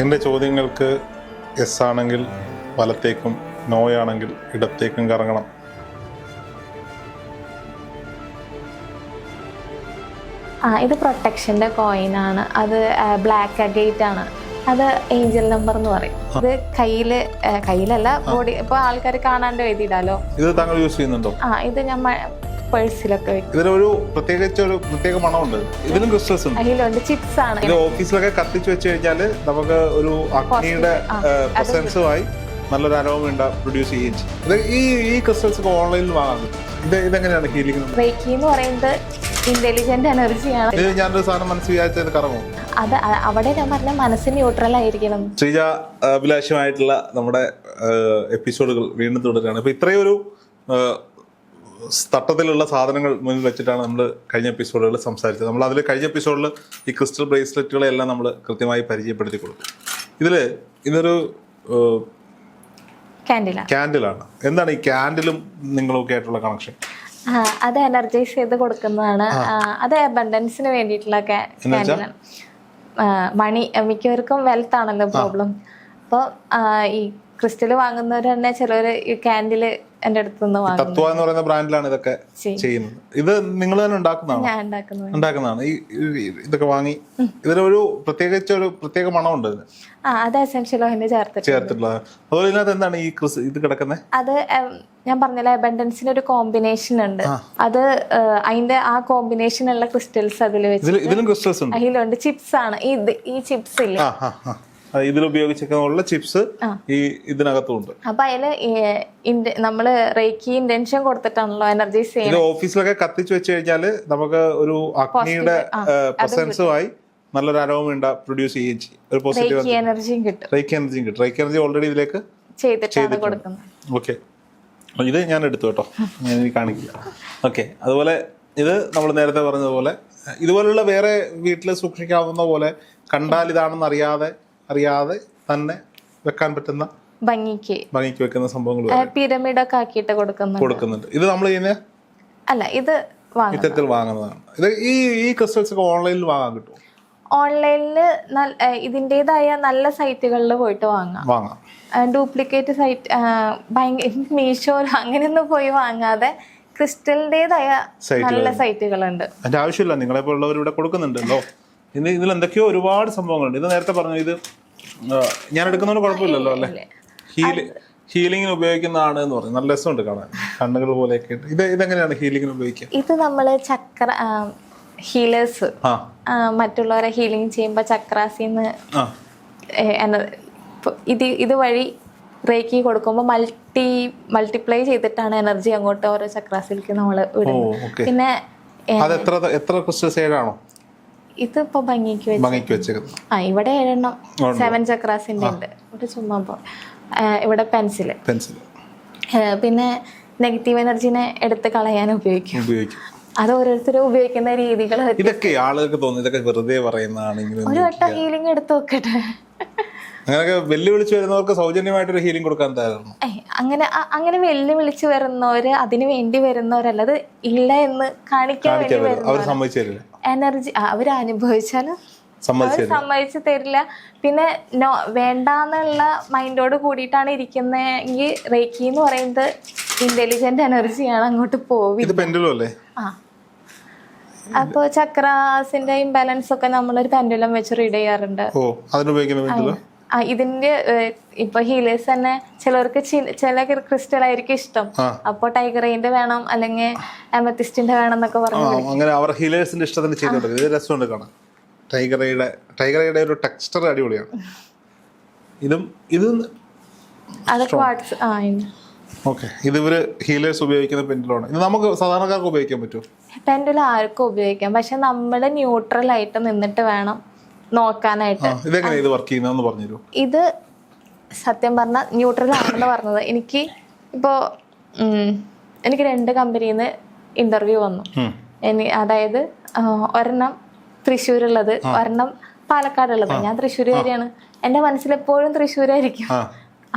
എന്റെ ചോദ്യങ്ങൾക്ക് എസ് ആണെങ്കിൽ വലത്തേക്കും നോയാണെങ്കിൽ ഇടത്തേക്കും കറങ്ങണം. ആ ഇത് പ്രൊട്ടക്ഷന്റെ കോയിൻ ആണ്. അത് ബ്ലാക്ക് അഗേറ്റ് ആണ്. അത് ഏഞ്ചൽ നമ്പർ എന്ന് പറയും. ഇത് കയ്യിൽ കയ്യിലല്ല ബോഡി ഇപ്പൊ ആൾക്കാർ കാണാണ്ട് എഴുതിയിടാലോ? ഇത് താങ്കൾ യൂസ് ചെയ്യുന്നുണ്ടോ? ആ ഇത് ഞാൻ പേഴ്സിലൊക്കെ വെക്കും. ഇതിനൊരു പ്രത്യേകിച്ച് ഒരു പ്രത്യേക മണമുണ്ട്. ഇതിലും ക്രിസ്റ്റൽസ് ഉണ്ട്. അതിലുണ്ട് ചിപ്സ് ആണ് ഇത് ഓഫീസിലൊക്കെ കത്തിച്ച് വെച്ച് കഴിഞ്ഞാൽ നമുക്ക് ഒരു അഗ്നിയുടെ പ്രസൻസുമായി നല്ലൊരു അരോമ പ്രൊഡ്യൂസ് ചെയ്യുകയും ചെയ്യും. ഇത് ഈ ഈ ക്രിസ്റ്റൽസ് ഒക്കെ ഓൺലൈനിൽ വാങ്ങാൻ ഇത് ഇതെങ്ങനെയാണ് ഹീലിംഗ് റേക്കി എന്ന് പറയുന്നത് ഇന്റലിജന്റ് എനർജിയാണ് ഇത് ഞാനൊരു സാധനം മനസ്സിൽ വിചാരിച്ചത് കറങ്ങും. അത് അവിടെ ഞാൻ പറഞ്ഞ മനസ്സ് ന്യൂട്രൽ ആയിരിക്കണം. ശ്രീജ അഭിലാഷമായിട്ടുള്ള നമ്മുടെ എപ്പിസോഡുകൾ വീണ്ടും തുടരുകയാണ്. ഇപ്പൊ ഇത്രയും ഒരു തട്ടത്തിലുള്ള സാധനങ്ങൾ മുന്നിൽ വെച്ചിട്ടാണ് നമ്മൾ കഴിഞ്ഞ എപ്പിസോഡുകളിൽ സംസാരിച്ചത്. നമ്മൾ അതിൽ കഴിഞ്ഞ എപ്പിസോഡിൽ ഈ ക്രിസ്റ്റൽ ബ്രേസ്ലെറ്റുകളെല്ലാം നമ്മൾ കൃത്യമായി പരിചയപ്പെടുത്തി കൊടുക്കും ഇതിൽ ഇതൊരു ക്യാൻഡിലാണ് എന്താണ് ഈ ക്യാൻഡിലും നിങ്ങളൊക്കെ ആയിട്ടുള്ള കണക്ഷൻ അത് എനർജൈസ് ചെയ്ത് കൊടുക്കുന്നതാണ്. അത് അബണ്ടൻസിന് വേണ്ടിയിട്ടുള്ള ക്യാൻഡിലാണ് മണി മിക്കവർക്കും വെൽത്ത് ആണല്ലോ പ്രോബ്ലം അപ്പോൾ ഈ ക്രിസ്റ്റൽ വാങ്ങുന്നവർ തന്നെ ചിലർ ഈ ക്യാൻഡിൽ എന്റെ അടുത്ത് നിന്ന് തത്വ എന്ന് പറയുന്ന ബ്രാൻഡിലാണ് ഇതൊക്കെ ചെയ്യുന്നത്. ഇത് നിങ്ങൾ തന്നെ ഉണ്ടാക്കുന്നതാണ്? ഉണ്ടാക്കുന്നതാണ്. ഈ ഇതൊക്കെ വാങ്ങി ഇതിനൊരു പ്രത്യേകിച്ച് ഒരു പ്രത്യേക മണമുണ്ട് ഇതിന്. അത് എസെൻഷ്യൽ ഓയിലിന് ചേർത്തിട്ട് ചേർത്തിട്ടുള്ളത് അതുപോലെ ഇതിനകത്ത് എന്താണ് ഈ ക്രിസ് ഇത് കിടക്കുന്നത് അത് ഞാൻ പറഞ്ഞില്ല അബണ്ടൻസിന് ഒരു കോമ്പിനേഷൻ ഉണ്ട്. അത് അതിന്റെ ആ കോമ്പിനേഷൻ ഉള്ള ക്രിസ്റ്റൽസ് അതിൽ വെച്ച് ഇതിലും ക്രിസ്റ്റൽസ് ഉണ്ട്. അതിലുണ്ട് ചിപ്സ് ആണ്. ഈ ഈ ചിപ്സ് ഇല്ലേ? ഉപയോഗിച്ചിരിക്കുന്ന ചിപ്സ് ഈ ഇതിനകത്തും ഉണ്ട് അപ്പൊ അതിൽ നമ്മൾ റേക്കി ഇന്റൻഷൻ കൊടുത്തിട്ടാണല്ലോ എനർജി ഇത് ചെയ്യുന്നത്. ഓഫീസിലൊക്കെ കത്തിച്ചു വെച്ച് കഴിഞ്ഞാൽ നമുക്ക് ഒരു അഗ്നിയുടെ പ്രസൻസുമായി നല്ലൊരു അരോമ പ്രൊഡ്യൂസ് ചെയ്യുകയും ചെയ്യും. ഒരു പോസിറ്റീവ് എനർജിയും കിട്ടും. റേക്ക് എനർജിയും കിട്ടും. റേക്ക് എനർജി ഓൾറെഡി ഇതിലേക്ക് ചെയ്തിട്ടാണ് കൊടുക്കുന്നത്. ഓക്കെ ഇത് ഞാൻ എടുത്തു കേട്ടോ. ഞാൻ ഇനി കാണിക്കില്ല. ഓക്കെ അതുപോലെ ഇത് നമ്മൾ നേരത്തെ പറഞ്ഞതുപോലെ ഇതുപോലുള്ള വേറെ വീട്ടിൽ സൂക്ഷിക്കാവുന്ന പോലെ കണ്ടാൽ ഇതാണെന്ന് അറിയാതെ അറിയാതെ തന്നെ വെക്കാൻ പറ്റുന്ന ഭംഗിക്ക്. ഭംഗിക്ക് വെക്കുന്ന സംഭവങ്ങൾ പിരമിഡ് ഒക്കെ ആക്കിയിട്ട് കൊടുക്കുന്നുണ്ട്. കൊടുക്കുന്നുണ്ട്. ഇത് നമ്മൾ ഇതിനെ അല്ല ഇത് ഇത്തരത്തിൽ വാങ്ങുന്നതാണ്. ഇത് ഈ ഈ ക്രിസ്റ്റൽസ് ഒക്കെ ഓൺലൈനിൽ വാങ്ങാൻ കിട്ടും ഓൺലൈനിൽ ഇതിന്റെതായ നല്ല സൈറ്റുകളിൽ പോയിട്ട് വാങ്ങാം. വാങ്ങാം. ഡ്യൂപ്ലിക്കേറ്റ് സൈറ്റ് ഭയങ്കര മീഷോ അങ്ങനെയൊന്നും പോയി വാങ്ങാതെ ക്രിസ്റ്റലിന്റെതായ നല്ല സൈറ്റുകളുണ്ട്. അതിന്റെ ആവശ്യമില്ല. നിങ്ങളെ പോലുള്ളവർ ഇവിടെ കൊടുക്കുന്നുണ്ടല്ലോ. ഇന്ന് ഇതിൽ എന്തൊക്കെയോ ഒരുപാട് സംഭവങ്ങളുണ്ട്. ഇത് നേരത്തെ പറഞ്ഞു ഇത് ഞാൻ എടുക്കുന്നതുകൊണ്ട് കുഴപ്പമില്ലല്ലോ അല്ലേ? ഹീലി ഹീലിങ്ങിന് ഉപയോഗിക്കുന്നതാണ് എന്ന് പറഞ്ഞു. നല്ല രസമുണ്ട് കാണാൻ. കണ്ണുകൾ പോലെയൊക്കെ ഇത് ഇതെങ്ങനെയാണ് ഹീലിങ്ങിന് ഉപയോഗിക്കുക? ഇത് നമ്മൾ ചക്ര ഹീലേഴ്സ് മറ്റുള്ളവരെ ഹീലിംഗ് ചെയ്യുമ്പോൾ ചക്രാസിന്ന് ഇത് ഇതുവഴി റേക്കി കൊടുക്കുമ്പോൾ മൾട്ടി മൾട്ടിപ്ലൈ ചെയ്തിട്ടാണ് എനർജി അങ്ങോട്ട് ഓരോ ചക്രാസിലേക്ക് നമ്മൾ വിടുന്നത്. പിന്നെ എത്ര എത്ര ക്രിസ്റ്റൽസ് സൈഡാണോ? ഇതിപ്പോ ഭംഗിക്ക് വെച്ച് ഭംഗിക്ക് വെച്ചേക്കുന്നത് ആ ഇവിടെ ഏഴെണ്ണം സെവൻ ചക്രാസിന്റെ ഉണ്ട്. ഇവിടെ ചുമ്മാ പോ. ഇവിടെ പെൻസിൽ പെൻസിൽ പിന്നെ നെഗറ്റീവ് എനർജിനെ എടുത്ത് കളയാൻ ഉപയോഗിക്കും. ഉപയോഗിക്കും. അത് ഓരോരുത്തരും ഉപയോഗിക്കുന്ന രീതികൾ ഇതൊക്കെ ആളുകൾക്ക് തോന്നുന്നു ഇതൊക്കെ വെറുതെ പറയുന്നതാണ് ഒരു വട്ടം ഹീലിംഗ് എടുത്ത് നോക്കട്ടെ. അങ്ങനെയൊക്കെ വെല്ലുവിളിച്ച് വരുന്നവർക്ക് സൗജന്യമായിട്ടൊരു ഹീലിംഗ് കൊടുക്കാൻ തയ്യാറാണ് അങ്ങനെ അങ്ങനെ വെല്ലുവിളിച്ച് വരുന്നവര് അതിനു വേണ്ടി വരുന്നവരല്ലേ ഇല്ല എന്ന് കാണിക്കാൻ അവർ സമ്മതിച്ചു തരില്ല എനർജി അവർ അനുഭവിച്ചാലും സമ്മതിച്ചു തരില്ല. പിന്നെ നോ വേണ്ടാന്നുള്ള മൈൻഡോട് കൂടിയിട്ടാണ് ഇരിക്കുന്നതെങ്കിൽ റേക്കി എന്ന് പറയുന്നത് ഇന്റലിജന്റ് എനർജിയാണ് അങ്ങോട്ട് പോവി ഇത് പെൻഡുലം അല്ലേ ആ. അപ്പോൾ ചക്രാസിന്റെ ഇംബാലൻസ് ഒക്കെ നമ്മളൊരു പെൻഡുലം വെച്ച് റീഡ് ചെയ്യാറുണ്ട്. ഓ അതിനുപയോഗിക്കുന്ന ഇതിന്റെ ഇപ്പൊ ഹീലേഴ്സ് തന്നെ ചിലർക്ക് ചില ക്രിസ്റ്റൽ ആയിരിക്കും ഇഷ്ടം. അപ്പൊ ടൈഗറിന്റെ വേണം അല്ലെങ്കിൽ അമത്തിസ്റ്റിന്റെ വേണം എന്നൊക്കെ പറഞ്ഞു അങ്ങനെ അവർ ഹീലേഴ്സിന്റെ ഇഷ്ടത്തിന് തന്നെ ഇത് രസമുണ്ട് കാണാൻ. ടൈഗറയുടെ ടൈഗറയുടെ ഒരു ടെക്സ്ചർ അടിപൊളിയാണ്. ഇതും ഇത്. ഓക്കെ ഇത് ഇവർ ഹീലേഴ്സ് ഉപയോഗിക്കുന്ന പെൻഡുലാണ് ഇത് നമുക്ക് സാധാരണക്കാർക്ക് ഉപയോഗിക്കാൻ പറ്റുമോ? പെൻഡുലം ആർക്കും ഉപയോഗിക്കാം. പക്ഷെ നമ്മൾ ന്യൂട്രൽ ആയിട്ട് നിന്നിട്ട് വേണം നോക്കാനായിട്ട്. ഇതെങ്ങനെ ഇത് വർക്ക് ചെയ്യുന്നതെന്ന് പറഞ്ഞു ഇത് സത്യം പറഞ്ഞാൽ ന്യൂട്രൽ ആണെന്ന് പറഞ്ഞത്. എനിക്ക് ഇപ്പോ എനിക്ക് രണ്ട് കമ്പനിയിൽ നിന്ന് ഇന്റർവ്യൂ വന്നു ഇനി അതായത് ഒരെണ്ണം തൃശ്ശൂരുള്ളത് ഒരെണ്ണം പാലക്കാടുള്ളത്. ഞാൻ തൃശ്ശൂരുകാരിയാണ്. മനസ്സിൽ എപ്പോഴും തൃശ്ശൂരായിരിക്കും.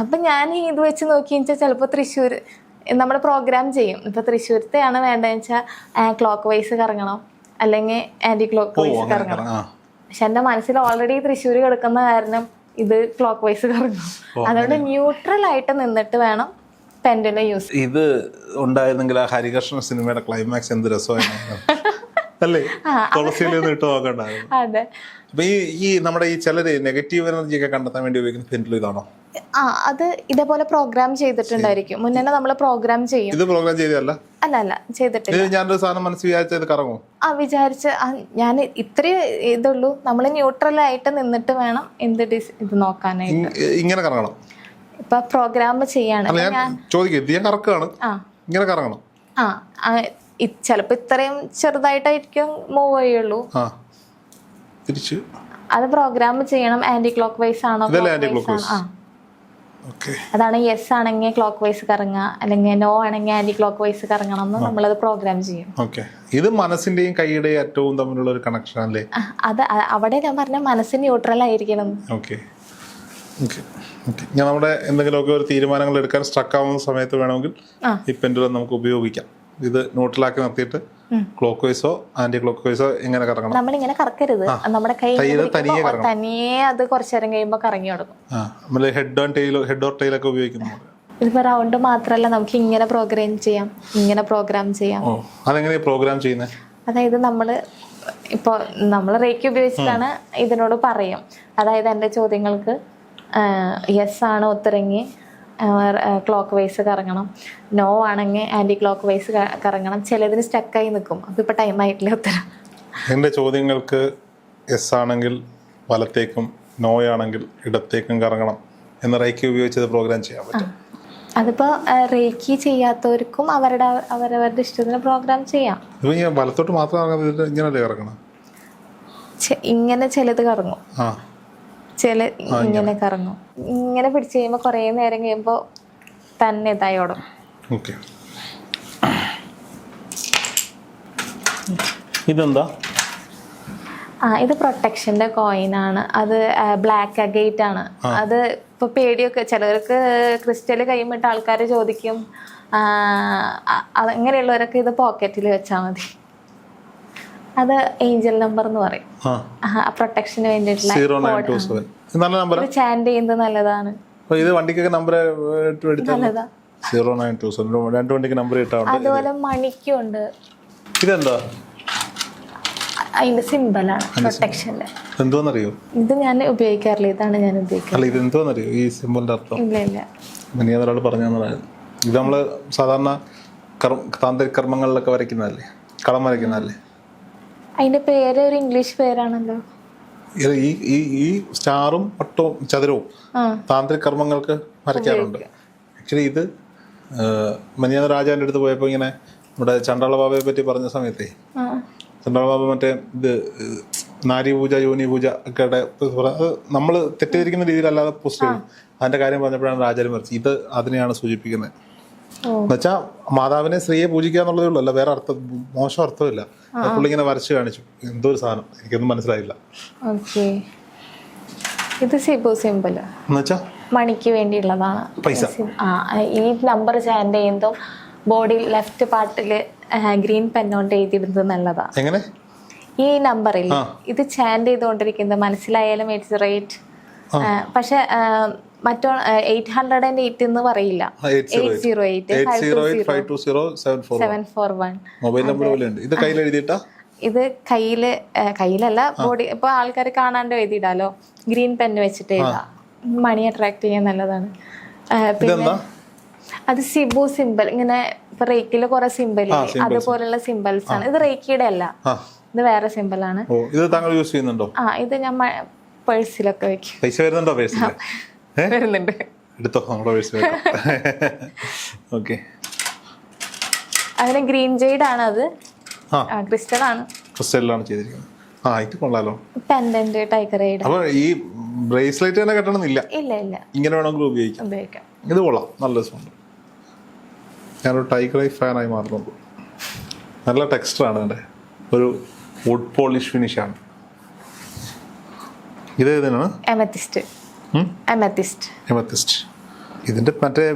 അപ്പൊ ഞാൻ ഇത് വെച്ച് നോക്കി വെച്ചാൽ ചിലപ്പോൾ തൃശ്ശൂർ നമ്മൾ പ്രോഗ്രാം ചെയ്യും. ഇപ്പൊ തൃശ്ശൂരത്തെയാണ് വേണ്ടതെന്ന് വെച്ചാൽ ക്ലോക്ക് വൈസ് കറങ്ങണം. അല്ലെങ്കിൽ ആന്റി ക്ലോക്ക് വൈസ് കറങ്ങണം. പക്ഷെ എന്റെ മനസ്സിൽ ഓൾറെഡി തൃശ്ശൂർ കിടക്കുന്ന കാരണം ഇത് ക്ലോക്ക് വൈസ് കറങ്ങും അതുകൊണ്ട് ന്യൂട്രൽ ആയിട്ട് നിന്നിട്ട് വേണം പെൻഡുല യൂസ് ഇത് ഉണ്ടായിരുന്നെങ്കിൽ ആ ഹരികൃഷ്ണ സിനിമയുടെ ക്ലൈമാക്സ് എന്ത് രസമായിരുന്നു. അല്ലേ? തുളസിയിൽ നിന്ന് ഇട്ട് നോക്കണ്ടായിരുന്നു. അതെ. അപ്പൊ ഈ ഈ നമ്മുടെ ഈ ചിലര് നെഗറ്റീവ് എനർജി ഒക്കെ കണ്ടെത്താൻ വേണ്ടി ഉപയോഗിക്കുന്ന പെൻഡിലും ഇതാണോ? ആ അത് ഇതേപോലെ പ്രോഗ്രാം ചെയ്തിട്ടുണ്ടായിരിക്കും. മുന്നേ നമ്മൾ പ്രോഗ്രാം ചെയ്യും. ഇത് പ്രോഗ്രാം ചെയ്തതല്ല? അല്ല അല്ല ചെയ്തിട്ടില്ല. ഞാനൊരു സാധനം മനസ്സിൽ വിചാരിച്ചത് കറങ്ങും ആ വിചാരിച്ച് ഞാൻ ഇത്രയും ഇതുള്ളൂ. നമ്മൾ ന്യൂട്രൽ ആയിട്ട് നിന്നിട്ട് വേണം എന്ത് ഡിസ് ഇത് നോക്കാനായിട്ട്. ഇങ്ങനെ കറങ്ങണം. ഇപ്പൊ പ്രോഗ്രാം ചെയ്യാണ്. ഞാൻ ചോദിക്കും ഞാൻ കറക്കുകയാണ് ആ. ഇങ്ങനെ കറങ്ങണം. ആ ചിലപ്പോ ഇത്രയും ചെറുതായിട്ടായിരിക്കും മൂവ് ചെയ്യുള്ളൂ. തിരിച്ച്. അത് പ്രോഗ്രാം ചെയ്യണം. ആന്റി ക്ലോക്ക് വൈസ് ആണോ ഇതല്ലേ clock anti wise clockwise? ആണോ? ആ ഓക്കെ അതാണ് യെസ് ആണെങ്കിൽ ക്ലോക്ക് വൈസ് കറങ്ങുക അല്ലെങ്കിൽ നോ ആണെങ്കിൽ ആന്റി ക്ലോക്ക് വൈസ് കറങ്ങണം എന്ന് നമ്മൾ അത് പ്രോഗ്രാം ചെയ്യും. ഇത് മനസ്സിന്റെയും കൈയുടെയും ഏറ്റവും തമ്മിലുള്ള ഒരു കണക്ഷൻ അല്ലേ? അത് അവിടെ ഞാൻ പറഞ്ഞ മനസ്സ് ന്യൂട്രൽ ആയിരിക്കണം. ഓക്കെ ഞാൻ നമ്മുടെ എന്തെങ്കിലുമൊക്കെ ഒരു തീരുമാനങ്ങൾ എടുക്കാൻ സ്ട്രക്ക് ആവുന്ന സമയത്ത് വേണമെങ്കിൽ ഈ പെൻഡുലം നമുക്ക് ഉപയോഗിക്കാം. ഇത് ന്യൂട്രലാക്കി നിർത്തിയിട്ട് ക്ലോക്ക് വൈസോ ആന്റി ക്ലോക്ക് വൈസോ ഇങ്ങനെ കറങ്ങണം. നമ്മളിങ്ങനെ കറക്കരുത്. നമ്മുടെ കൈ തനിയെ തനിയെ അത് കുറച്ചു നേരം കഴിയുമ്പോൾ കറങ്ങി തുടങ്ങും നമ്മൾ ഹെഡ് ഓൺ ടൈലോ ഹെഡ് ഓർ ടൈലൊക്കെ ഉപയോഗിക്കുന്നു ഇതിപ്പോ റൗണ്ട് മാത്രമല്ല നമുക്ക് ഇങ്ങനെ പ്രോഗ്രാം ചെയ്യാം ഇങ്ങനെ പ്രോഗ്രാം ചെയ്യാം. അതെങ്ങനെ പ്രോഗ്രാം ചെയ്യുന്നത് അതായത് നമ്മൾ ഇപ്പോൾ നമ്മൾ റേക്ക് ഉപയോഗിച്ചിട്ടാണ് ഇതിനോട് പറയും. അതായത് എന്റെ ചോദ്യങ്ങൾക്ക് യെസ് ആണ് ഉത്തരങ്ങി ക്ലോക്ക് വൈസ് കറങ്ങണം. നോ ആണെങ്കിൽ ആന്റി ക്ലോക്ക് വൈസ് കറങ്ങണം. ചിലതിന് സ്റ്റക്കായി നിൽക്കും. അപ്പം ഇപ്പം ടൈം ആയിട്ടില്ല ഉത്തരം. എന്റെ ചോദ്യങ്ങൾക്ക് എസ് ആണെങ്കിൽ വലത്തേക്കും നോ ആണെങ്കിൽ ഇടത്തേക്കും കറങ്ങണം എന്ന റൈക്കി ഉപയോഗിച്ചത് പ്രോഗ്രാം ചെയ്യാൻ പറ്റും. അതിപ്പോ റേക്കി ചെയ്യാത്തവർക്കും അവരുടെ അവരവരുടെ ഇഷ്ടത്തിന് പ്രോഗ്രാം ചെയ്യാം. വലത്തോട്ട് മാത്രം ഇങ്ങനല്ലേ കറങ്ങണം? ഇങ്ങനെ ചിലത് കറങ്ങും. ചില ഇങ്ങനെ. കറങ്ങും. ഇങ്ങനെ പിടിച്ചു കഴിയുമ്പോൾ കുറേ നേരം കഴിയുമ്പോൾ തന്നെ ഇതായോടും ഓക്കെ. ഇതെന്താ? ആ ഇത് പ്രൊട്ടക്ഷന്റെ കോയിൻ ആണ്. അത് ബ്ലാക്ക് അഗേറ്റ് ആണ്. അത് ഇപ്പൊ പേടിയൊക്കെ ചിലവർക്ക് ക്രിസ്റ്റൽ കൈമിട്ട് ആൾക്കാർ ചോദിക്കും അങ്ങനെയുള്ളവരൊക്കെ ഇത് പോക്കറ്റിൽ വെച്ചാൽ മതി. അത് ഏഞ്ചൽ നമ്പർ എന്ന് പറയും. പ്രൊട്ടക്ഷന് വേണ്ടിയിട്ടുള്ള ചാൻഡ് ചെയ്യുന്നത് നല്ലതാണ്. ഇത് വണ്ടിക്കൊക്കെ number zero nine two seven. രണ്ട് വണ്ടിക്ക് നമ്പർ കിട്ടാറുണ്ട് അതുപോലെ മണിക്കും ഉണ്ട് ഇതെന്താ? അതിന്റെ സിമ്പലാണ് പ്രൊട്ടക്ഷന്റെ എന്തോന്നറിയോ ഇത് ഞാൻ ഉപയോഗിക്കാറില്ല. ഇതാണ് ഞാൻ ഉപയോഗിക്കുന്നത്. അല്ല ഇത് എന്തോന്നറിയോ ഈ സിമ്പിളിന്റെ അർത്ഥം? ഇല്ല ഇല്ല. മനിയാൻ ഒരാൾ പറഞ്ഞു തന്നതായിരുന്നു ഇത് നമ്മൾ സാധാരണ താന്ത്രിക കർമ്മങ്ങളിലൊക്കെ വരയ്ക്കുന്നതല്ലേ? കളം വരയ്ക്കുന്നതല്ലേ? അതിന്റെ പേര് ഒരു ഇംഗ്ലീഷ് പേരാണല്ലോ. ഈ ഈ ഈ സ്റ്റാറും വട്ടവും ചതുരവും താന്ത്രിക കർമ്മങ്ങൾക്ക് വരയ്ക്കാറുണ്ട്. ആക്ച്വലി ഇത് മനിയാന രാജാവിന്റെ അടുത്ത് പോയപ്പോൾ ഇങ്ങനെ നമ്മുടെ ചണ്ടാള ബാബയെ പറ്റി പറഞ്ഞ സമയത്തേ ചണ്ടാള ബാബ മറ്റേ ഇത് നാരി പൂജ യോനി പൂജ ഒക്കെ നമ്മൾ തെറ്റിദ്ധരിക്കുന്ന രീതിയിലല്ലാതെ പോസ്റ്റ് ചെയ്തു. അതിന്റെ കാര്യം പറഞ്ഞപ്പോഴാണ് രാജാവിൻ മറിച്ച് ഇത് അതിനെയാണ് സൂചിപ്പിക്കുന്നത്. എന്നുവെച്ചാൽ മാതാവിനെ സ്ത്രീയെ പൂജിക്കുക എന്നുള്ളതേ ഉള്ളൂ. അല്ല വേറെ അർത്ഥം മോശം അർത്ഥമില്ല. പുള്ളി ഇങ്ങനെ വരച്ച് കാണിച്ചു. എന്തോ ഒരു സാധനം. എനിക്കൊന്നും മനസ്സിലായില്ല. ഇത് സിമ്പിൾ എന്നുവെച്ചാ? മണിക്ക് വേണ്ടിയുള്ളതാണ്. പൈസ. ഈ നമ്പർ ചാൻഡ് ചെയ്യുമ്പോൾ ബോഡി ലെഫ്റ്റ് പാർട്ടിൽ ഗ്രീൻ പെന്നോണ്ട് എഴുതിയിടുന്നത് നല്ലതാ. എങ്ങനെ? ഈ നമ്പറിൽ ഇത് ചാൻഡ് ചെയ്തുകൊണ്ടിരിക്കുന്നത് മനസ്സിലായാലും ഇറ്റ്സ് റേറ്റ്. പക്ഷെ മറ്റോ എയ്റ്റ് ഹൺഡ്രഡ് ആൻഡ് എയ്റ്റ് എന്ന് പറയില്ല. മൊബൈൽ നമ്പർ പോലെ ഉണ്ട്. ഇത് കയ്യിൽ എഴുതിയിട്ടാ? ഇത് കയ്യിൽ കയ്യിലല്ല ബോഡി ഇപ്പൊ ആൾക്കാർ കാണാണ്ട് എഴുതിയിടാലോ. ഗ്രീൻ പെൻ വെച്ചിട്ട് എഴുതാം. മണി അട്രാക്ട് ചെയ്യാൻ നല്ലതാണ്. പിന്നെ അത് സിബു സിമ്പിൾ ഇങ്ങനെ ഇപ്പൊ റേക്കിൽ കുറെ സിമ്പിൾ അതുപോലുള്ള സിമ്പിൾസ് ആണ്. ഇത് റേക്കിയുടെ അല്ല. ഇത് വേറെ സിമ്പിൾ ആണ്. ഇത് താങ്കൾ യൂസ് ചെയ്യുന്നുണ്ടോ? ആ ഇത് ഞാൻ പേഴ്സിലൊക്കെ വെക്കും. പൈസ വരുന്നുണ്ടോ പേഴ്സിൽ വരുന്നുണ്ട്. എടുത്തോ നമ്മുടെ പേഴ്സ് ഓക്കെ അങ്ങനെ ഗ്രീൻ ജെയ്ഡ് ആണ് അത്. ക്രിസ്റ്റൽ ആണ്. ക്രിസ്റ്റലിലാണ് ചെയ്തിരിക്കുന്നത്. ആ ഇത് കൊള്ളാലോ. പെൻഡന്റ് ടൈഗർ റൈഡ് അപ്പൊ ഈ ബ്രേസ്ലെറ്റ് തന്നെ കെട്ടണമെന്നില്ല. ഇല്ല ഇല്ല. ഇങ്ങനെ വേണമെങ്കിൽ ഉപയോഗിക്കാം. ഉപയോഗിക്കാം. ഇത് കൊള്ളാം. നല്ല രസമുണ്ട്. ഞാനൊരു ടൈഗർ ഐ ഫാനായി മാറുന്നുണ്ട്. നല്ല ടെക്സ്റ്ററാണ് എന്റെ ഒരു വുഡ് പോളിഷ് ഫിനിഷാണ് ഇത് ഏതിനാണ്? എമത്തിസ്റ്റ് എമത്തിസ്റ്റ് ഇതിന്റെ മറ്റേ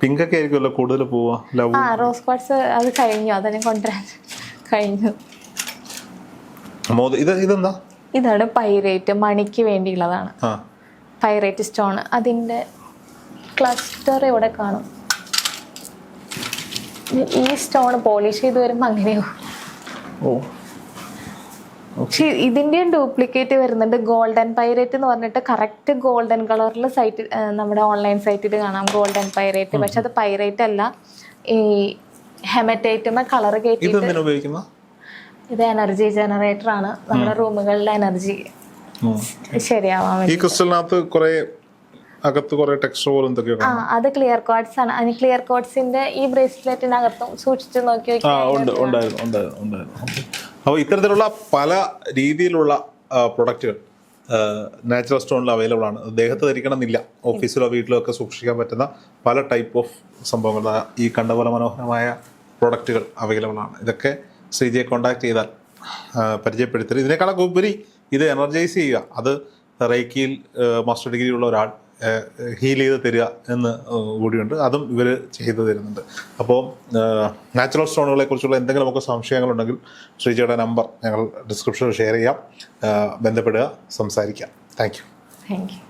പിങ്ക് ഒക്കെ ആയിരിക്കുമല്ലോ കൂടുതൽ പോവാ ലവ് ആ റോസ് ക്വാർട്സ് അത് കഴിഞ്ഞു. കൊണ്ടുവരാൻ കഴിഞ്ഞു. ഇത് ഇതെന്താ? ഇതാണ് പൈറേറ്റ് മണിക്ക് വേണ്ടിയുള്ളതാണ്. പൈറേറ്റ് സ്റ്റോൺ അതിന്റെ ക്ലസ്റ്റർ ഇവിടെ കാണും. ഈ- ഈ സ്റ്റോൺ പോളിഷ് ചെയ്ത് വരുമ്പോൾ അങ്ങനെയാവും. ഓ. പക്ഷെ ഇതിന്റെയും ഡ്യൂപ്ലിക്കേറ്റ് വരുന്നുണ്ട്. ഗോൾഡൻ പൈറേറ്റ് എന്ന് പറഞ്ഞിട്ട് കറക്റ്റ് ഗോൾഡൻ കളറിൽ സൈറ്റ് നമ്മുടെ ഓൺലൈൻ സൈറ്റിൽ കാണാം ഗോൾഡൻ പൈറേറ്റ് പക്ഷെ അത് പൈറേറ്റ് അല്ല. ഈ ഹെമറ്റൈറ്റുമ കളർ കയറ്റി ഇത് എന്തിനാ ഉപയോഗിക്കുന്ന? ഇത് എനർജി ജനറേറ്റർ ആണ്. നമ്മുടെ റൂമുകളിലെ എനർജി ശരിയാവാൻ ഈ ക്രിസ്റ്റലിനകത്ത് കുറെ അകത്ത് കുറെ ടെക്സ്റ്റർ പോലെ എന്തൊക്കെയോ ആ അത് ക്ലിയർ കോഡ്സ് ആണ്. അതിന് ക്ലിയർ കോഡ്സിന്റെ ഈ ബ്രേസ്ലെറ്റിനകത്തും സൂക്ഷിച്ചു നോക്കി ആ ഉണ്ട് ഉണ്ടായിരുന്നു ഉണ്ടായിരുന്നു ഉണ്ടായിരുന്നു. അപ്പോൾ ഇത്തരത്തിലുള്ള പല രീതിയിലുള്ള പ്രൊഡക്റ്റുകൾ നാച്ചുറൽ സ്റ്റോണിൽ അവൈലബിൾ ആണ്. ദേഹത്ത് ധരിക്കണമെന്നില്ല. ഓഫീസിലോ വീട്ടിലോ ഒക്കെ സൂക്ഷിക്കാൻ പറ്റുന്ന പല ടൈപ്പ് ഓഫ് സംഭവങ്ങൾ. ഈ കണ്ടപോലെ മനോഹരമായ പ്രൊഡക്റ്റുകൾ അവൈലബിൾ ആണ്. ഇതൊക്കെ ശ്രീജിയെ കോൺടാക്ട് ചെയ്താൽ പരിചയപ്പെടുത്തരുത്. ഇതിനേക്കാളൊക്കെ ഉപരി ഇത് എനർജൈസ് ചെയ്യുക. അത് റേക്കിയിൽ മാസ്റ്റർ ഡിഗ്രി ഉള്ള ഒരാൾ ഹീൽ ചെയ്ത് തരിക എന്ന് കൂടിയുണ്ട്. അതും ഇവർ ചെയ്തു തരുന്നുണ്ട്. അപ്പോൾ നാച്ചുറൽ സ്റ്റോണുകളെ കുറിച്ചുള്ള എന്തെങ്കിലും എന്തെങ്കിലുമൊക്കെ സംശയങ്ങളുണ്ടെങ്കിൽ ശ്രീജയുടെ നമ്പർ ഞങ്ങൾ ഡിസ്ക്രിപ്ഷനിൽ ഷെയർ ചെയ്യാം. ബന്ധപ്പെടുക സംസാരിക്കാം. Thank you thank you